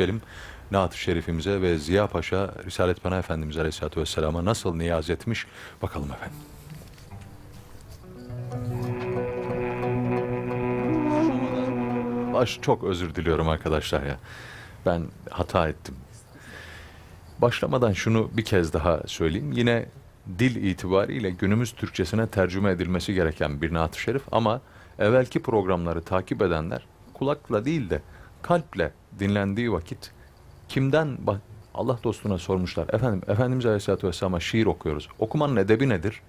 Gelin Naat-ı Şerifimize ve Ziya Paşa Risalet Pana Efendimiz Aleyhisselatü Vesselam'a nasıl niyaz etmiş bakalım efendim. Baş çok özür diliyorum arkadaşlar ya. Ben hata ettim. Başlamadan şunu bir kez daha söyleyeyim. Yine dil itibariyle günümüz Türkçesine tercüme edilmesi gereken bir naat-ı şerif ama evvelki programları takip edenler kulakla değil de kalple dinlendiği vakit kimden Allah dostuna sormuşlar. Efendim Efendimiz Aleyhisselatü Vesselam'a şiir okuyoruz. Okumanın edebi nedir?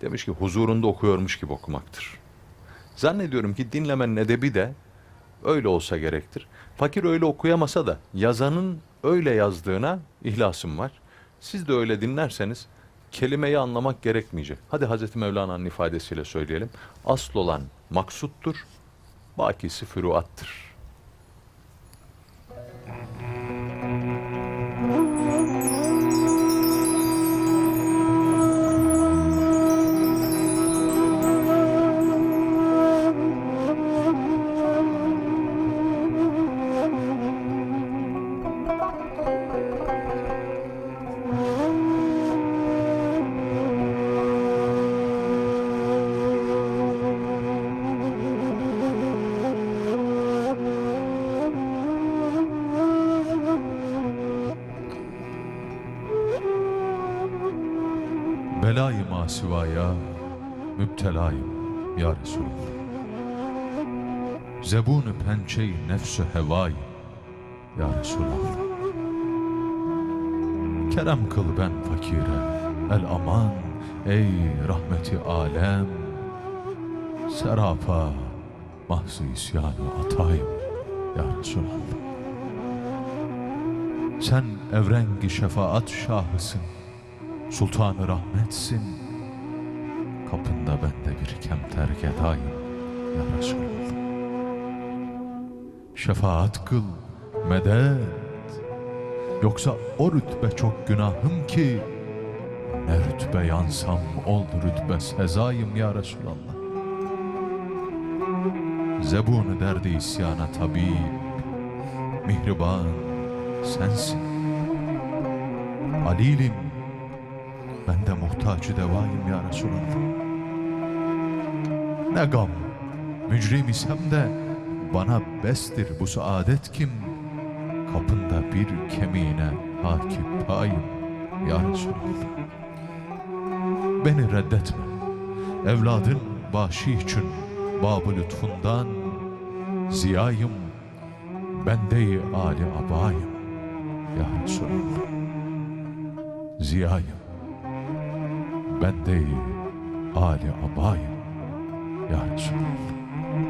Demiş ki huzurunda okuyormuş gibi okumaktır. Zannediyorum ki dinlemenin edebi de öyle olsa gerektir. Fakir öyle okuyamasa da yazanın öyle yazdığına ihlasım var. Siz de öyle dinlerseniz kelimeyi anlamak gerekmeyecek. Hadi Hazreti Mevlana'nın ifadesiyle söyleyelim. Asıl olan maksuttur, bakisi füruattır. Belayı masivaya müptelayım ya Resulallah. Zebunu pençeyi nefsü ya Resulallah. Kerem kıl ben fakire el aman ey rahmeti alem. Serapa mahzı isyanı atayım ya Resulallah. Sen evrengi şefaat şahısın. Sultanı rahmetsin. Kapında ben de bir kemter gedayım ya Resulallah. Şefaat kıl, medet. Yoksa o rütbe çok günahım ki ne rütbe yansam ol rütbe sezayım ya Resulallah. Zebunu derdi isyana tabip, mihriban sensin. Alilim ben de muhtacı devayım ya Resulallah. Ne gam, mücrim isem de bana bestir bu saadet kim? Kapında bir kemiğine hakip payım ya Resulallah. Beni reddetme, evladın başı için babı lütfundan ziyayım, bendeyi ali abayım ya Resulallah. Ziyayım ben de Ali abayım ya Resulallah.